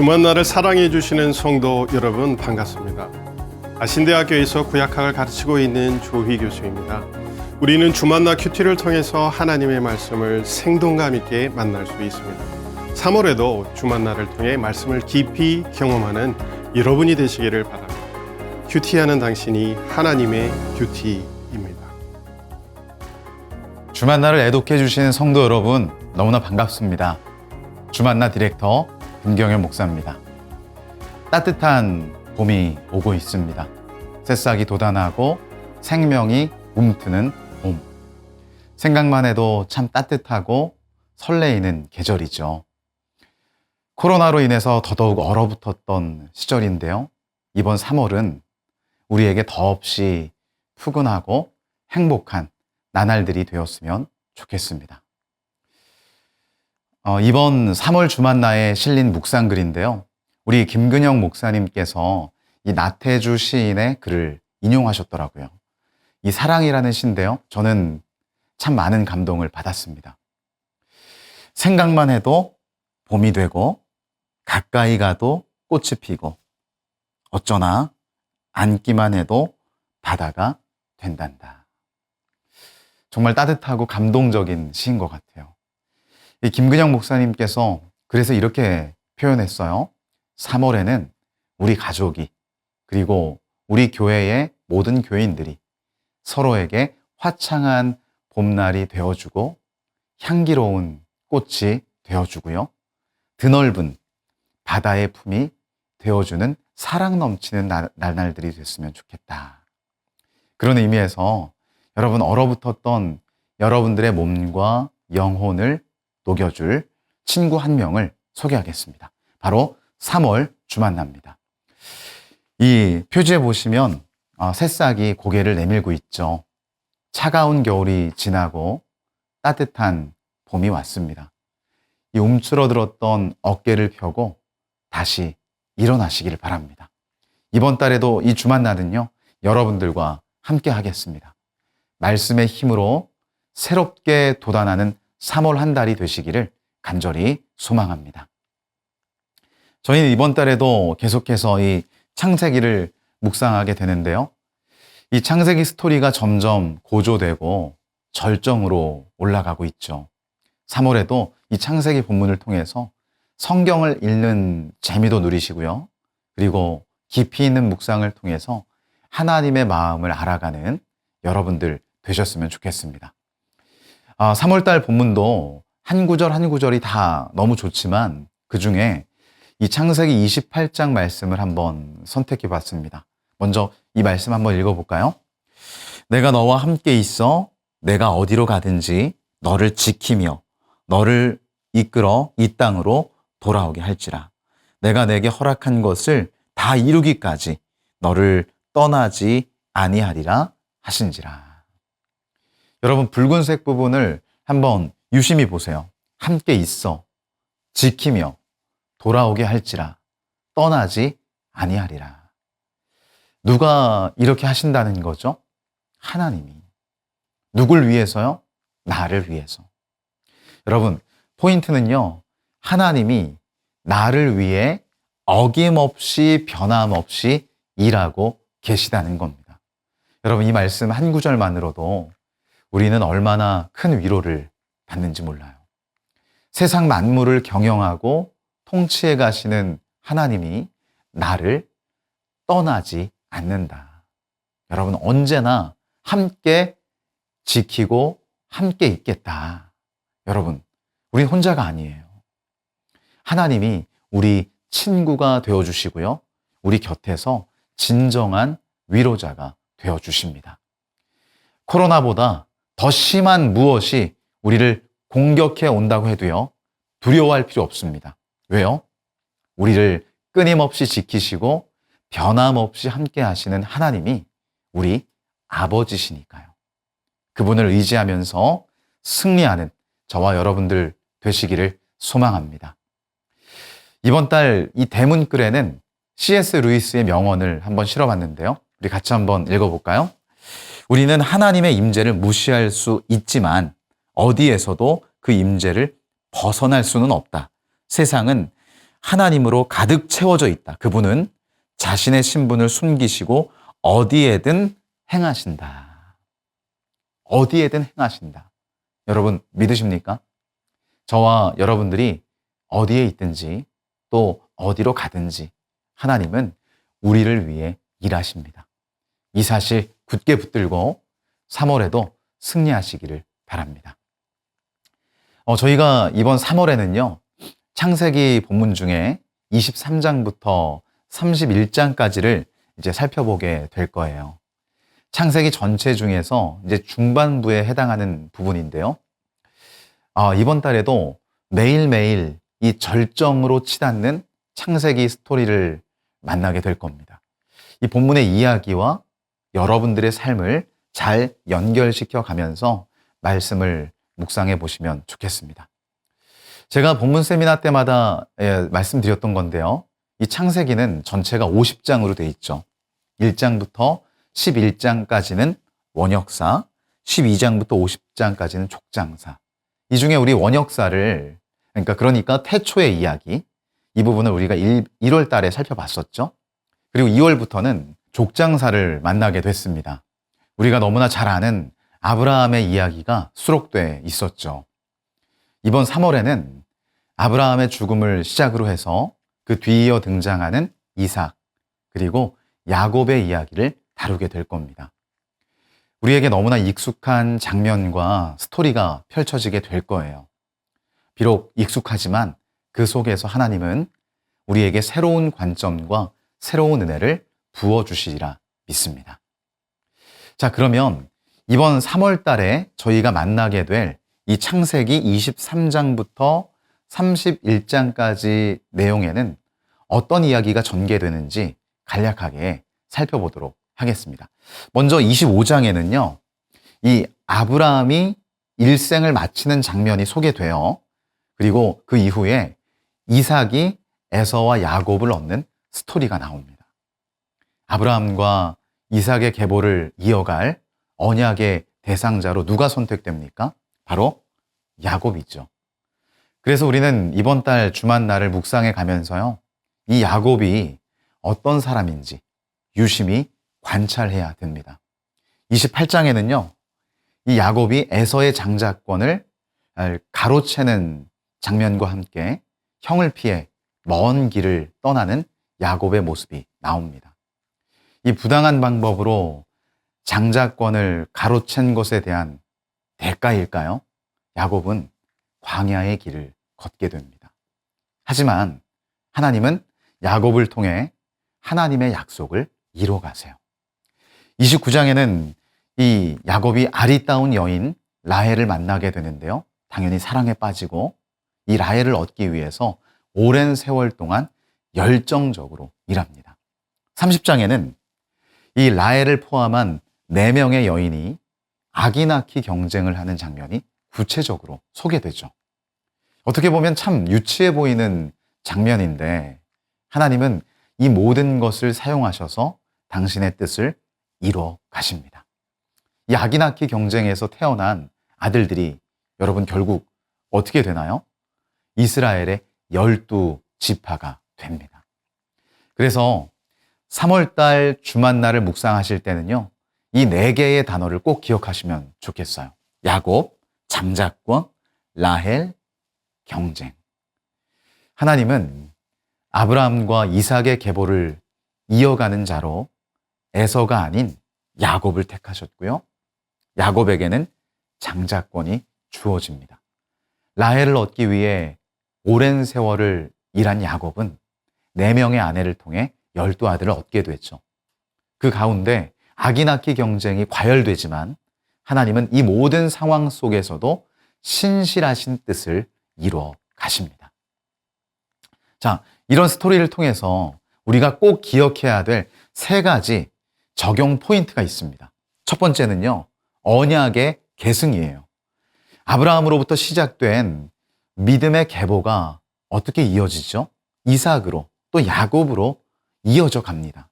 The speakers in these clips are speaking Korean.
주만나를 사랑해 주시는 성도 여러분 반갑습니다. 아신대학교에서 구약학을 가르치고 있는 조희 교수입니다. 우리는 주만나 큐티를 통해서 하나님의 말씀을 생동감 있게 만날 수 있습니다. 3월에도 주만나를 통해 말씀을 깊이 경험하는 여러분이 되시기를 바랍니다. 큐티하는 당신이 하나님의 큐티입니다. 주만나를 애독해 주시는 성도 여러분 너무나 반갑습니다. 주만나 디렉터 김경현 목사입니다. 따뜻한 봄이 오고 있습니다. 새싹이 돋아나고 생명이 움트는 봄. 생각만 해도 참 따뜻하고 설레이는 계절이죠. 코로나로 인해서 더더욱 얼어붙었던 시절인데요. 이번 3월은 우리에게 더없이 푸근하고 행복한 나날들이 되었으면 좋겠습니다. 어, 이번 3월 주만나에 실린 묵상글인데요. 우리 김근영 목사님께서 이 나태주 시인의 글을 인용하셨더라고요. 이 사랑이라는 시인데요. 저는 참 많은 감동을 받았습니다. 생각만 해도 봄이 되고 가까이 가도 꽃이 피고 어쩌나 앉기만 해도 바다가 된단다. 정말 따뜻하고 감동적인 시인 것 같아요. 이 김근영 목사님께서 그래서 이렇게 표현했어요. 3월에는 우리 가족이 그리고 우리 교회의 모든 교인들이 서로에게 화창한 봄날이 되어주고 향기로운 꽃이 되어주고요. 드넓은 바다의 품이 되어주는 사랑 넘치는 날- 날들이 됐으면 좋겠다. 그런 의미에서 여러분 얼어붙었던 여러분들의 몸과 영혼을 녹여줄 친구 한 명을 소개하겠습니다. 바로 3월 주만납니다. 이 표지에 보시면 어, 새싹이 고개를 내밀고 있죠. 차가운 겨울이 지나고 따뜻한 봄이 왔습니다. 이 움츠러들었던 어깨를 펴고 다시 일어나시기를 바랍니다. 이번 달에도 이 주만날은요, 여러분들과 함께 하겠습니다. 말씀의 힘으로 새롭게 돋아나는 3월 한 달이 되시기를 간절히 소망합니다. 저희는 이번 달에도 계속해서 이 창세기를 묵상하게 되는데요. 이 창세기 스토리가 점점 고조되고 절정으로 올라가고 있죠. 3월에도 이 창세기 본문을 통해서 성경을 읽는 재미도 누리시고요. 그리고 깊이 있는 묵상을 통해서 하나님의 마음을 알아가는 여러분들 되셨으면 좋겠습니다. 아, 3월달 본문도 한 구절 한 구절이 다 너무 좋지만 그 중에 이 창세기 28장 말씀을 한번 선택해 봤습니다. 먼저 이 말씀 한번 읽어볼까요? 내가 너와 함께 있어 내가 어디로 가든지 너를 지키며 너를 이끌어 이 땅으로 돌아오게 할지라. 내가 내게 허락한 것을 다 이루기까지 너를 떠나지 아니하리라 하신지라. 여러분 붉은색 부분을 한번 유심히 보세요. 함께 있어 지키며 돌아오게 할지라 떠나지 아니하리라. 누가 이렇게 하신다는 거죠? 하나님이. 누굴 위해서요? 나를 위해서. 여러분, 포인트는요, 하나님이 나를 위해 어김없이 변함없이 일하고 계시다는 겁니다. 여러분, 이 말씀 한 구절만으로도 우리는 얼마나 큰 위로를 받는지 몰라요. 세상 만물을 경영하고 통치해 가시는 하나님이 나를 떠나지 않는다. 여러분, 언제나 함께 지키고 함께 있겠다. 여러분, 우리 혼자가 아니에요. 하나님이 우리 친구가 되어 주시고요. 우리 곁에서 진정한 위로자가 되어 주십니다. 코로나보다 더 심한 무엇이 우리를 공격해 온다고 해도요. 두려워할 필요 없습니다. 왜요? 우리를 끊임없이 지키시고 변함없이 함께 하시는 하나님이 우리 아버지시니까요. 그분을 의지하면서 승리하는 저와 여러분들 되시기를 소망합니다. 이번 달 이 대문글에는 C.S. 루이스의 명언을 한번 실어봤는데요. 우리 같이 한번 읽어볼까요? 우리는 하나님의 임재를 무시할 수 있지만 어디에서도 그 임재를 벗어날 수는 없다. 세상은 하나님으로 가득 채워져 있다. 그분은 자신의 신분을 숨기시고 어디에든 행하신다. 어디에든 행하신다. 여러분 믿으십니까? 저와 여러분들이 어디에 있든지 또 어디로 가든지 하나님은 우리를 위해 일하십니다. 이 사실 굳게 붙들고 3월에도 승리하시기를 바랍니다. 어, 저희가 이번 3월에는요, 창세기 본문 중에 23장부터 31장까지를 이제 살펴보게 될 거예요. 창세기 전체 중에서 이제 중반부에 해당하는 부분인데요. 아, 이번 달에도 매일매일 이 절정으로 치닫는 창세기 스토리를 만나게 될 겁니다. 이 본문의 이야기와 여러분들의 삶을 잘 연결시켜 가면서 말씀을 묵상해 보시면 좋겠습니다. 제가 본문 세미나 때마다 예, 말씀드렸던 건데요. 이 창세기는 전체가 50장으로 돼 있죠. 1장부터 11장까지는 원역사, 12장부터 50장까지는 족장사. 이 중에 우리 원역사를 그러니까 그러니까 태초의 이야기 이 부분을 우리가 1, 1월 달에 살펴봤었죠. 그리고 2월부터는 족장사를 만나게 됐습니다. 우리가 너무나 잘 아는 아브라함의 이야기가 수록돼 있었죠. 이번 3월에는 아브라함의 죽음을 시작으로 해서 그 뒤이어 등장하는 이삭 그리고 야곱의 이야기를 다루게 될 겁니다. 우리에게 너무나 익숙한 장면과 스토리가 펼쳐지게 될 거예요. 비록 익숙하지만 그 속에서 하나님은 우리에게 새로운 관점과 새로운 은혜를 부어주시리라 믿습니다. 자, 그러면 이번 3월 달에 저희가 만나게 될 이 창세기 23장부터 31장까지 내용에는 어떤 이야기가 전개되는지 간략하게 살펴보도록 하겠습니다. 먼저 25장에는요, 이 아브라함이 일생을 마치는 장면이 소개되어 그리고 그 이후에 이삭이 에서와 야곱을 얻는 스토리가 나옵니다. 아브라함과 이삭의 계보를 이어갈 언약의 대상자로 누가 선택됩니까? 바로 야곱이죠. 그래서 우리는 이번 달 주만날을 묵상해 가면서요. 이 야곱이 어떤 사람인지 유심히 관찰해야 됩니다. 28장에는요. 이 야곱이 에서의 장자권을 가로채는 장면과 함께 형을 피해 먼 길을 떠나는 야곱의 모습이 나옵니다. 이 부당한 방법으로 장자권을 가로챈 것에 대한 대가일까요? 야곱은 광야의 길을 걷게 됩니다. 하지만 하나님은 야곱을 통해 하나님의 약속을 이뤄 가세요. 29장에는 이 야곱이 아리따운 여인 라헬을 만나게 되는데요. 당연히 사랑에 빠지고 이 라헬을 얻기 위해서 오랜 세월 동안 열정적으로 일합니다. 30장에는 이 라헬을 포함한 4명의 여인이 아기 낳기 경쟁을 하는 장면이 구체적으로 소개되죠. 어떻게 보면 참 유치해 보이는 장면인데 하나님은 이 모든 것을 사용하셔서 당신의 뜻을 이루어 가십니다. 이 아기 낳기 경쟁에서 태어난 아들들이 여러분 결국 어떻게 되나요? 이스라엘의 열두 지파가 됩니다. 그래서 3월달 주만날을 묵상하실 때는요, 이 네 개의 단어를 꼭 기억하시면 좋겠어요. 야곱, 장자권, 라헬, 경쟁. 하나님은 아브라함과 이삭의 계보를 이어가는 자로 에서가 아닌 야곱을 택하셨고요. 야곱에게는 장자권이 주어집니다. 라헬을 얻기 위해 오랜 세월을 일한 야곱은 네 명의 아내를 통해 열두 아들을 얻게 됐죠. 그 가운데 아기 낳기 경쟁이 과열되지만 하나님은 이 모든 상황 속에서도 신실하신 뜻을 이루어 가십니다. 자, 이런 스토리를 통해서 우리가 꼭 기억해야 될 세 가지 적용 포인트가 있습니다. 첫 번째는요, 언약의 계승이에요. 아브라함으로부터 시작된 믿음의 계보가 어떻게 이어지죠? 이삭으로 또 야곱으로 이어져 갑니다.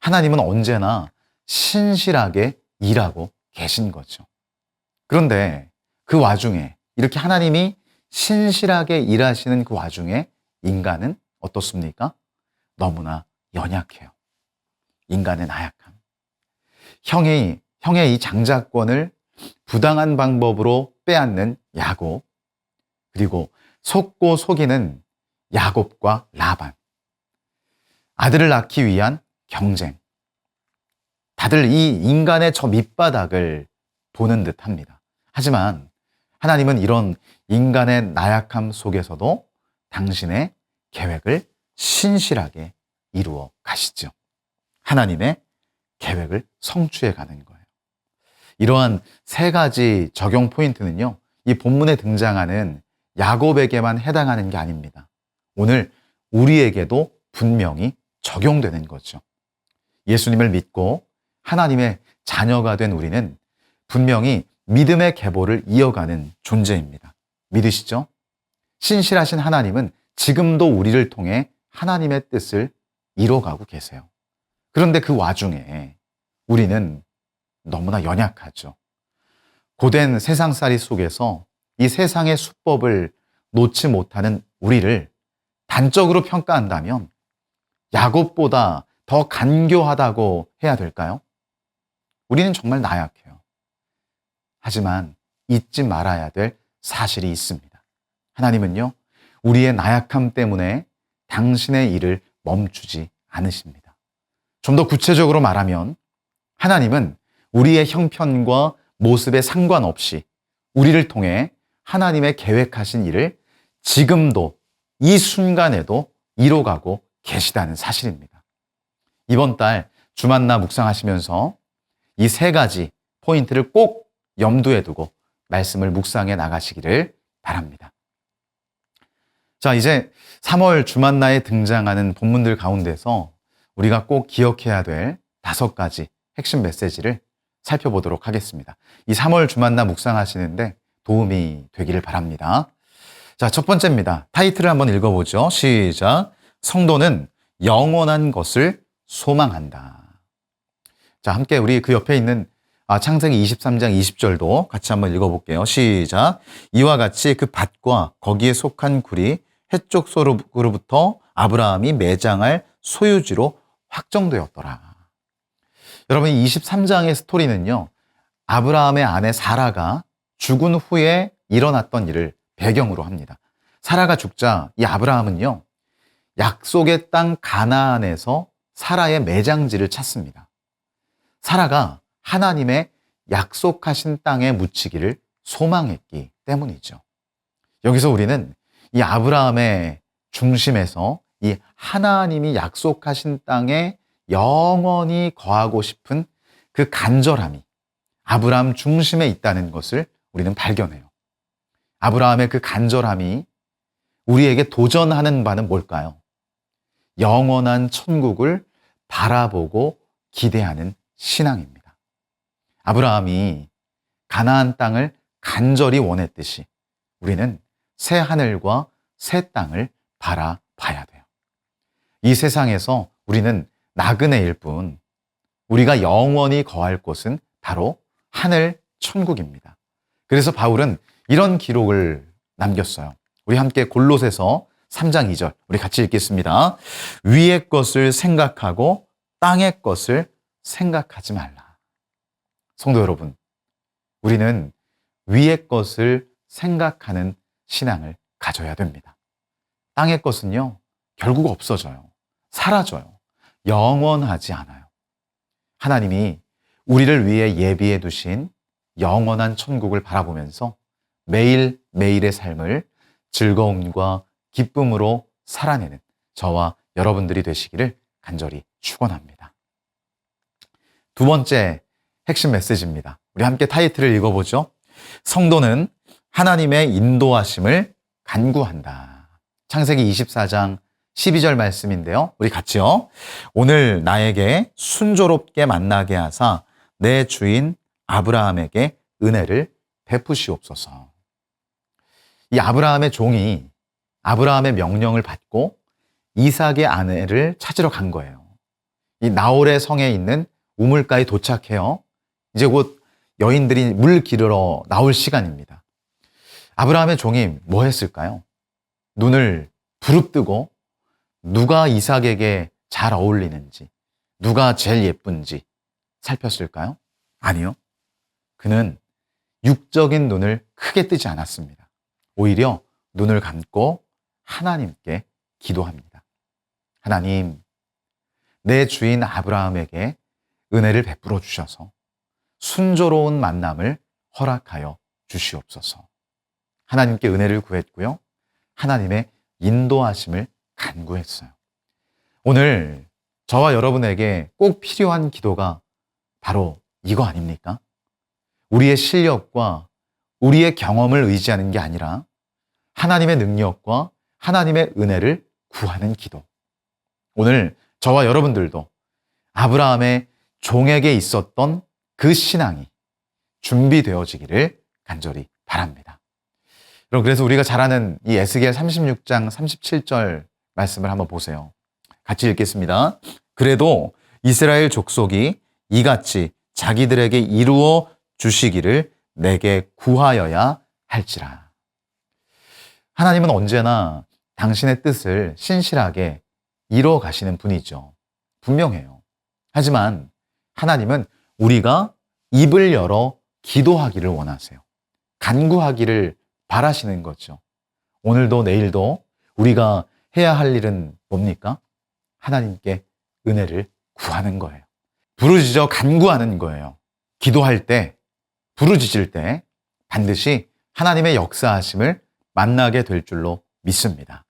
하나님은 언제나 신실하게 일하고 계신 거죠. 그런데 그 와중에 이렇게 하나님이 신실하게 일하시는 그 와중에 인간은 어떻습니까? 너무나 연약해요. 인간의 나약함. 형이, 형의 이 장자권을 부당한 방법으로 빼앗는 야곱, 그리고 속고 속이는 야곱과 라반. 아들을 낳기 위한 경쟁. 다들 이 인간의 저 밑바닥을 보는 듯 합니다. 하지만 하나님은 이런 인간의 나약함 속에서도 당신의 계획을 신실하게 이루어 가시죠. 하나님의 계획을 성취해 가는 거예요. 이러한 세 가지 적용 포인트는요, 이 본문에 등장하는 야곱에게만 해당하는 게 아닙니다. 오늘 우리에게도 분명히 적용되는 거죠. 예수님을 믿고 하나님의 자녀가 된 우리는 분명히 믿음의 계보를 이어가는 존재입니다. 믿으시죠? 신실하신 하나님은 지금도 우리를 통해 하나님의 뜻을 이뤄가고 계세요. 그런데 그 와중에 우리는 너무나 연약하죠. 고된 세상살이 속에서 이 세상의 수법을 놓지 못하는 우리를 단적으로 평가한다면 야곱보다 더 간교하다고 해야 될까요? 우리는 정말 나약해요. 하지만 잊지 말아야 될 사실이 있습니다. 하나님은요, 우리의 나약함 때문에 당신의 일을 멈추지 않으십니다. 좀 더 구체적으로 말하면 하나님은 우리의 형편과 모습에 상관없이 우리를 통해 하나님의 계획하신 일을 지금도 이 순간에도 이뤄가고 계시다는 사실입니다. 이번 달 주만나 묵상하시면서 이 세 가지 포인트를 꼭 염두에 두고 말씀을 묵상해 나가시기를 바랍니다. 자, 이제 3월 주만나에 등장하는 본문들 가운데서 우리가 꼭 기억해야 될 다섯 가지 핵심 메시지를 살펴보도록 하겠습니다. 이 3월 주만나 묵상하시는데 도움이 되기를 바랍니다. 자, 첫 번째입니다. 타이틀을 한번 읽어보죠. 시작. 성도는 영원한 것을 소망한다. 자, 함께 우리 그 옆에 있는 아, 창세기 23장 20절도 같이 한번 읽어볼게요. 시작. 이와 같이 그 밭과 거기에 속한 굴이 해쪽 소로부터 아브라함이 매장할 소유지로 확정되었더라. 여러분, 이 23장의 스토리는요, 아브라함의 아내 사라가 죽은 후에 일어났던 일을 배경으로 합니다. 사라가 죽자 이 아브라함은요, 약속의 땅 가나안에서 사라의 매장지를 찾습니다. 사라가 하나님의 약속하신 땅에 묻히기를 소망했기 때문이죠. 여기서 우리는 이 아브라함의 중심에서 이 하나님이 약속하신 땅에 영원히 거하고 싶은 그 간절함이 아브라함 중심에 있다는 것을 우리는 발견해요. 아브라함의 그 간절함이 우리에게 도전하는 바는 뭘까요? 영원한 천국을 바라보고 기대하는 신앙입니다. 아브라함이 가나안 땅을 간절히 원했듯이 우리는 새 하늘과 새 땅을 바라봐야 돼요. 이 세상에서 우리는 나그네일 뿐 우리가 영원히 거할 곳은 바로 하늘 천국입니다. 그래서 바울은 이런 기록을 남겼어요. 우리 함께 골로새서 3장 2절 우리 같이 읽겠습니다. 위의 것을 생각하고 땅의 것을 생각하지 말라. 성도 여러분, 우리는 위의 것을 생각하는 신앙을 가져야 됩니다. 땅의 것은요, 결국 없어져요. 사라져요. 영원하지 않아요. 하나님이 우리를 위해 예비해 두신 영원한 천국을 바라보면서 매일 매일의 삶을 즐거움과 기쁨으로 살아내는 저와 여러분들이 되시기를 간절히 축원합니다. 두 번째 핵심 메시지입니다. 우리 함께 타이틀을 읽어보죠. 성도는 하나님의 인도하심을 간구한다. 창세기 24장 12절 말씀인데요. 우리 같이요. 오늘 나에게 순조롭게 만나게 하사 내 주인 아브라함에게 은혜를 베푸시옵소서. 이 아브라함의 종이 아브라함의 명령을 받고 이삭의 아내를 찾으러 간 거예요. 이 나홀의 성에 있는 우물가에 도착해요. 이제 곧 여인들이 물 기르러 나올 시간입니다. 아브라함의 종이 뭐 했을까요? 눈을 부릅뜨고 누가 이삭에게 잘 어울리는지, 누가 제일 예쁜지 살폈을까요? 아니요. 그는 육적인 눈을 크게 뜨지 않았습니다. 오히려 눈을 감고 하나님께 기도합니다. 하나님, 내 주인 아브라함에게 은혜를 베풀어 주셔서 순조로운 만남을 허락하여 주시옵소서. 하나님께 은혜를 구했고요. 하나님의 인도하심을 간구했어요. 오늘 저와 여러분에게 꼭 필요한 기도가 바로 이거 아닙니까? 우리의 실력과 우리의 경험을 의지하는 게 아니라 하나님의 능력과 하나님의 은혜를 구하는 기도. 오늘 저와 여러분들도 아브라함의 종에게 있었던 그 신앙이 준비되어지기를 간절히 바랍니다. 여러분, 그래서 우리가 잘 아는 이 에스겔 36장 37절 말씀을 한번 보세요. 같이 읽겠습니다. 그래도 이스라엘 족속이 이같이 자기들에게 이루어 주시기를 내게 구하여야 할지라. 하나님은 언제나 당신의 뜻을 신실하게 이루어 가시는 분이죠. 분명해요. 하지만 하나님은 우리가 입을 열어 기도하기를 원하세요. 간구하기를 바라시는 거죠. 오늘도 내일도 우리가 해야 할 일은 뭡니까? 하나님께 은혜를 구하는 거예요. 부르짖어 간구하는 거예요. 기도할 때, 부르짖을 때 반드시 하나님의 역사하심을 만나게 될 줄로 믿습니다.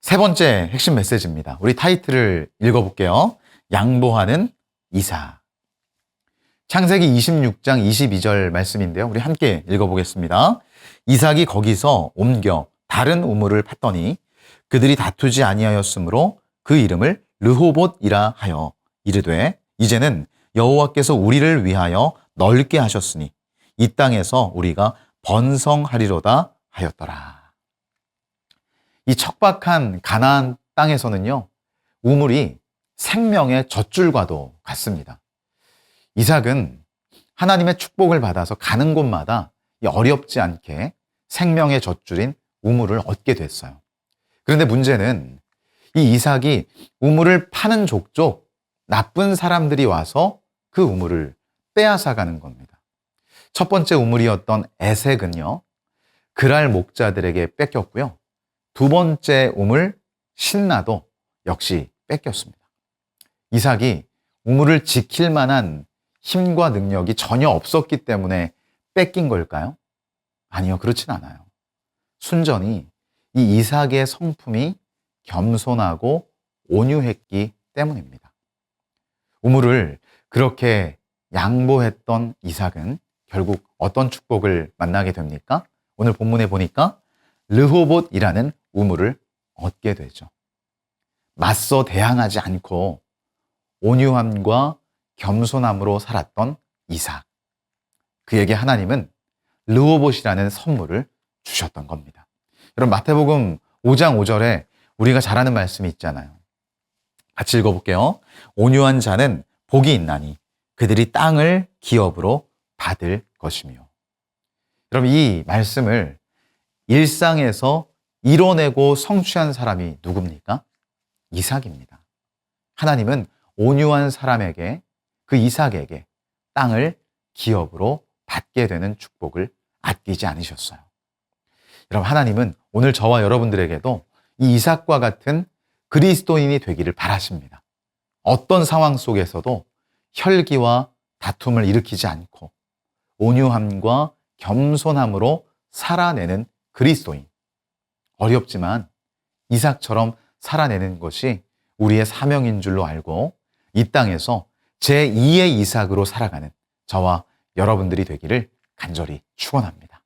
세 번째 핵심 메시지입니다. 우리 타이틀을 읽어볼게요. 양보하는 이사. 창세기 26장 22절 말씀인데요. 우리 함께 읽어보겠습니다. 이삭이 거기서 옮겨 다른 우물을 팠더니 그들이 다투지 아니하였으므로 그 이름을 르호봇이라 하여 이르되 이제는 여호와께서 우리를 위하여 넓게 하셨으니 이 땅에서 우리가 번성하리로다 하였더라. 이 척박한 가나안 땅에서는요. 우물이 생명의 젖줄과도 같습니다. 이삭은 하나님의 축복을 받아서 가는 곳마다 이 어렵지 않게 생명의 젖줄인 우물을 얻게 됐어요. 그런데 문제는 이 이삭이 우물을 파는 족족 나쁜 사람들이 와서 그 우물을 빼앗아 가는 겁니다. 첫 번째 우물이었던 에색은요, 그랄 목자들에게 뺏겼고요. 두 번째 우물 신나도 역시 뺏겼습니다. 이삭이 우물을 지킬 만한 힘과 능력이 전혀 없었기 때문에 뺏긴 걸까요? 아니요, 그렇진 않아요. 순전히 이 이삭의 성품이 겸손하고 온유했기 때문입니다. 우물을 그렇게 양보했던 이삭은 결국 어떤 축복을 만나게 됩니까? 오늘 본문에 보니까 르호봇이라는 우물을 얻게 되죠. 맞서 대항하지 않고 온유함과 겸손함으로 살았던 이삭. 그에게 하나님은 르호봇이라는 선물을 주셨던 겁니다. 여러분 마태복음 5장 5절에 우리가 잘 아는 말씀이 있잖아요. 같이 읽어볼게요. 온유한 자는 복이 있나니 그들이 땅을 기업으로 받을 것이며. 여러분 이 말씀을 일상에서 이뤄내고 성취한 사람이 누굽니까? 이삭입니다. 하나님은 온유한 사람에게 그 이삭에게 땅을 기업으로 받게 되는 축복을 아끼지 않으셨어요. 여러분 하나님은 오늘 저와 여러분들에게도 이 이삭과 같은 그리스도인이 되기를 바라십니다. 어떤 상황 속에서도 혈기와 다툼을 일으키지 않고 온유함과 겸손함으로 살아내는 그리스도인. 어렵지만 이삭처럼 살아내는 것이 우리의 사명인 줄로 알고 이 땅에서 제2의 이삭으로 살아가는 저와 여러분들이 되기를 간절히 축원합니다.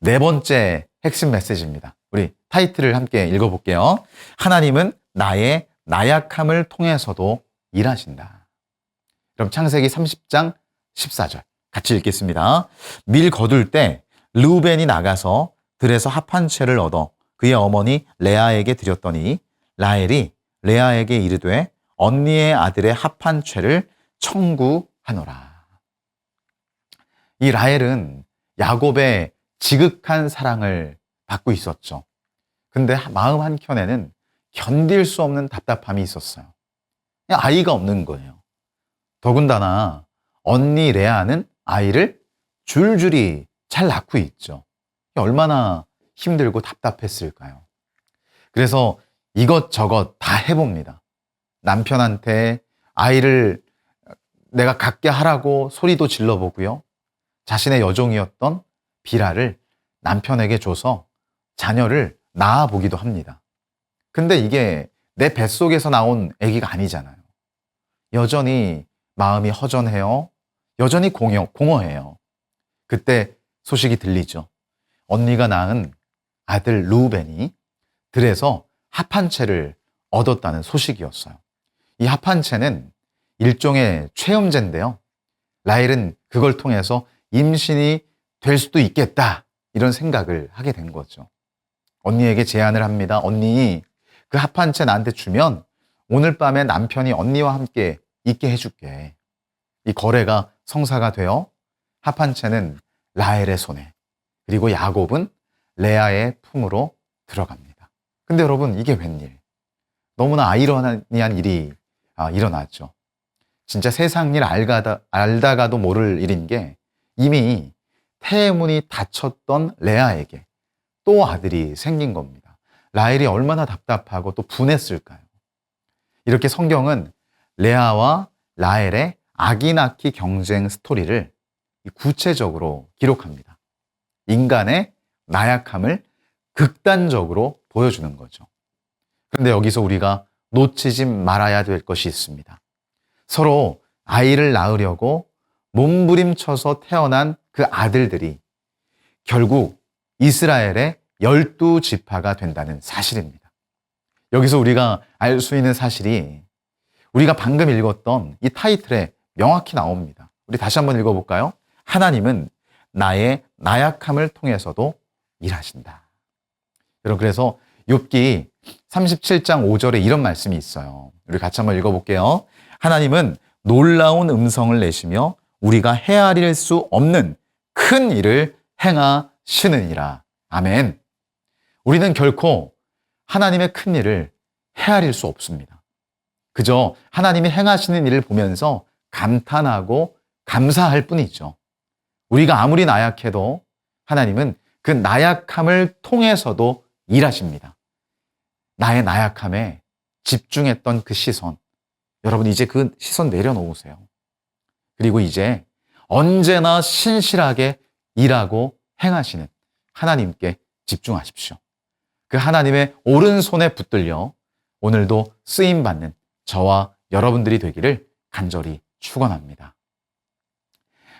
네 번째 핵심 메시지입니다. 우리 타이틀을 함께 읽어볼게요. 하나님은 나의 나약함을 통해서도 일하신다. 그럼 창세기 30장 14절 같이 읽겠습니다. 밀 거둘 때 르우벤이 나가서 들에서 합한 채를 얻어 그의 어머니 레아에게 드렸더니 라헬이 레아에게 이르되 언니의 아들의 합한 채를 청구하노라. 이 라헬은 야곱의 지극한 사랑을 받고 있었죠. 근데 마음 한켠에는 견딜 수 없는 답답함이 있었어요. 그냥 아이가 없는 거예요. 더군다나 언니 레아는 아이를 줄줄이 잘 낳고 있죠. 얼마나 힘들고 답답했을까요? 그래서 이것저것 다 해봅니다. 남편한테 아이를 내가 갖게 하라고 소리도 질러보고요. 자신의 여종이었던 비라를 남편에게 줘서 자녀를 낳아보기도 합니다. 근데 이게 내 뱃속에서 나온 아기가 아니잖아요. 여전히 마음이 허전해요. 여전히 공허, 공허해요. 그때 소식이 들리죠. 언니가 낳은 아들 루벤이 들에서 합한채를 얻었다는 소식이었어요. 이 합한채는 일종의 최음제인데요. 라헬은 그걸 통해서 임신이 될 수도 있겠다. 이런 생각을 하게 된 거죠. 언니에게 제안을 합니다. 언니, 그 합한채 나한테 주면 오늘 밤에 남편이 언니와 함께 있게 해줄게. 이 거래가 성사가 되어 합한채는 라헬의 손에 그리고 야곱은 레아의 품으로 들어갑니다. 근데 여러분 이게 웬일? 너무나 아이러니한 일이 아, 일어났죠. 진짜 세상 일 알가다, 알다가도 모를 일인 게 이미 태문이 닫혔던 레아에게 또 아들이 생긴 겁니다. 라헬이 얼마나 답답하고 또 분했을까요? 이렇게 성경은 레아와 라헬의 아기 낳기 경쟁 스토리를 구체적으로 기록합니다. 인간의 나약함을 극단적으로 보여주는 거죠. 그런데 여기서 우리가 놓치지 말아야 될 것이 있습니다. 서로 아이를 낳으려고 몸부림쳐서 태어난 그 아들들이 결국 이스라엘의 열두 지파가 된다는 사실입니다. 여기서 우리가 알 수 있는 사실이 우리가 방금 읽었던 이 타이틀에 명확히 나옵니다. 우리 다시 한번 읽어볼까요? 하나님은 나의 나약함을 통해서도 일하신다. 여러분 그래서 욥기 37장 5절에 이런 말씀이 있어요. 우리 같이 한번 읽어 볼게요. 하나님은 놀라운 음성을 내시며 우리가 헤아릴 수 없는 큰 일을 행하시느니라. 아멘. 우리는 결코 하나님의 큰 일을 헤아릴 수 없습니다. 그저 하나님이 행하시는 일을 보면서 감탄하고 감사할 뿐이죠. 우리가 아무리 나약해도 하나님은 그 나약함을 통해서도 일하십니다. 나의 나약함에 집중했던 그 시선. 여러분, 이제 그 시선 내려놓으세요. 그리고 이제 언제나 신실하게 일하고 행하시는 하나님께 집중하십시오. 그 하나님의 오른손에 붙들려 오늘도 쓰임받는 저와 여러분들이 되기를 간절히 축원합니다.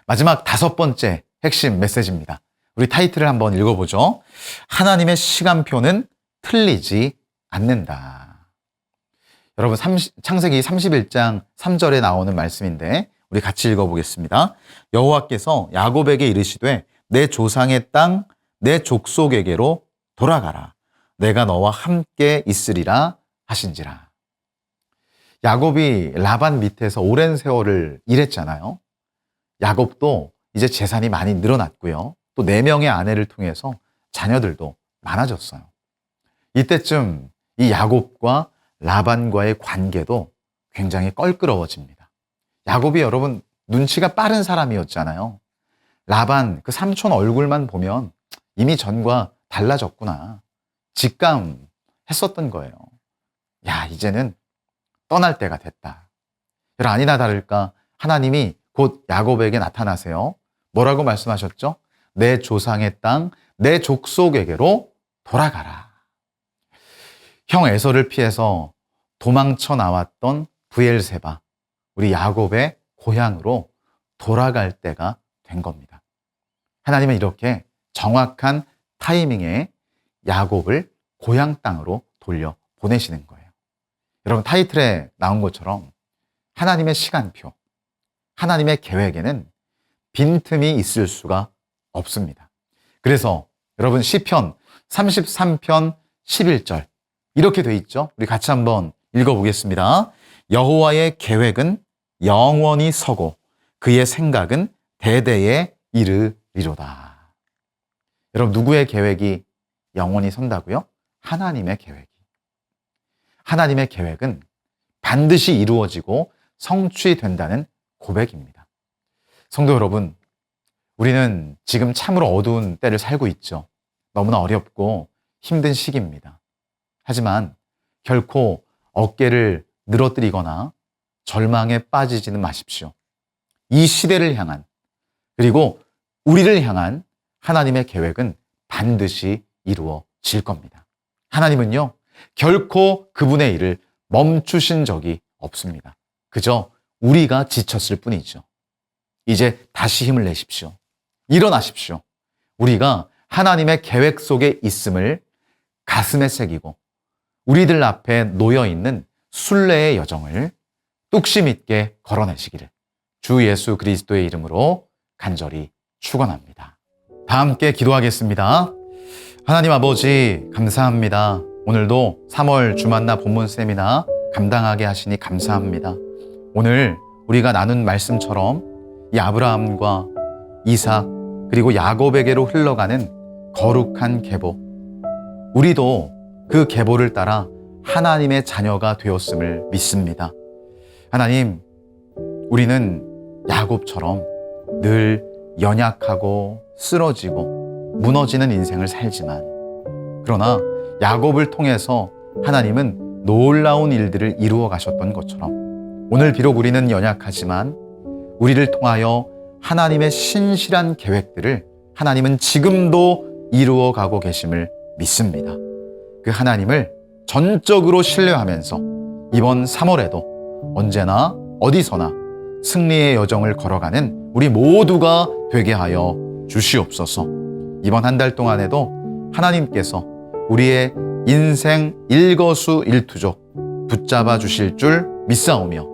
마지막 다섯 번째 핵심 메시지입니다. 우리 타이틀을 한번 읽어보죠. 하나님의 시간표는 틀리지 않는다. 여러분 창세기 31장 3절에 나오는 말씀인데 우리 같이 읽어보겠습니다. 여호와께서 야곱에게 이르시되 내 조상의 땅 내 족속에게로 돌아가라. 내가 너와 함께 있으리라 하신지라. 야곱이 라반 밑에서 오랜 세월을 일했잖아요. 야곱도 이제 재산이 많이 늘어났고요. 또 네 명의 아내를 통해서 자녀들도 많아졌어요. 이때쯤 이 야곱과 라반과의 관계도 굉장히 껄끄러워집니다. 야곱이 여러분 눈치가 빠른 사람이었잖아요. 라반 그 삼촌 얼굴만 보면 이미 전과 달라졌구나. 직감 했었던 거예요. 야, 이제는 떠날 때가 됐다. 아니나 다를까 하나님이 곧 야곱에게 나타나세요. 뭐라고 말씀하셨죠? 내 조상의 땅, 내 족속에게로 돌아가라. 형 에서를 피해서 도망쳐 나왔던 부엘세바, 우리 야곱의 고향으로 돌아갈 때가 된 겁니다. 하나님은 이렇게 정확한 타이밍에 야곱을 고향 땅으로 돌려 보내시는 거예요. 여러분 타이틀에 나온 것처럼 하나님의 시간표, 하나님의 계획에는 빈틈이 있을 수가 없습니다. 그래서 여러분 시편 33편 11절 이렇게 돼 있죠. 우리 같이 한번 읽어 보겠습니다. 여호와의 계획은 영원히 서고 그의 생각은 대대에 이르리로다. 여러분 누구의 계획이 영원히 선다고요? 하나님의 계획이. 하나님의 계획은 반드시 이루어지고 성취된다는 고백입니다. 성도 여러분, 우리는 지금 참으로 어두운 때를 살고 있죠. 너무나 어렵고 힘든 시기입니다. 하지만 결코 어깨를 늘어뜨리거나 절망에 빠지지는 마십시오. 이 시대를 향한 그리고 우리를 향한 하나님의 계획은 반드시 이루어질 겁니다. 하나님은요, 결코 그분의 일을 멈추신 적이 없습니다. 그저 우리가 지쳤을 뿐이죠. 이제 다시 힘을 내십시오. 일어나십시오. 우리가 하나님의 계획 속에 있음을 가슴에 새기고 우리들 앞에 놓여 있는 순례의 여정을 뚝심 있게 걸어내시기를 주 예수 그리스도의 이름으로 간절히 축원합니다. 다 함께 기도하겠습니다. 하나님 아버지 감사합니다. 오늘도 3월 주만나 본문 세미나 감당하게 하시니 감사합니다. 오늘 우리가 나눈 말씀처럼 이 아브라함과 이삭 그리고 야곱에게로 흘러가는 거룩한 계보 우리도 그 계보를 따라 하나님의 자녀가 되었음을 믿습니다. 하나님, 우리는 야곱처럼 늘 연약하고 쓰러지고 무너지는 인생을 살지만 그러나 야곱을 통해서 하나님은 놀라운 일들을 이루어 가셨던 것처럼 오늘 비록 우리는 연약하지만 우리를 통하여 하나님의 신실한 계획들을 하나님은 지금도 이루어 가고 계심을 믿습니다. 그 하나님을 전적으로 신뢰하면서 이번 3월에도 언제나 어디서나 승리의 여정을 걸어가는 우리 모두가 되게 하여 주시옵소서. 이번 한 달 동안에도 하나님께서 우리의 인생 일거수 일투족 붙잡아 주실 줄 믿사오며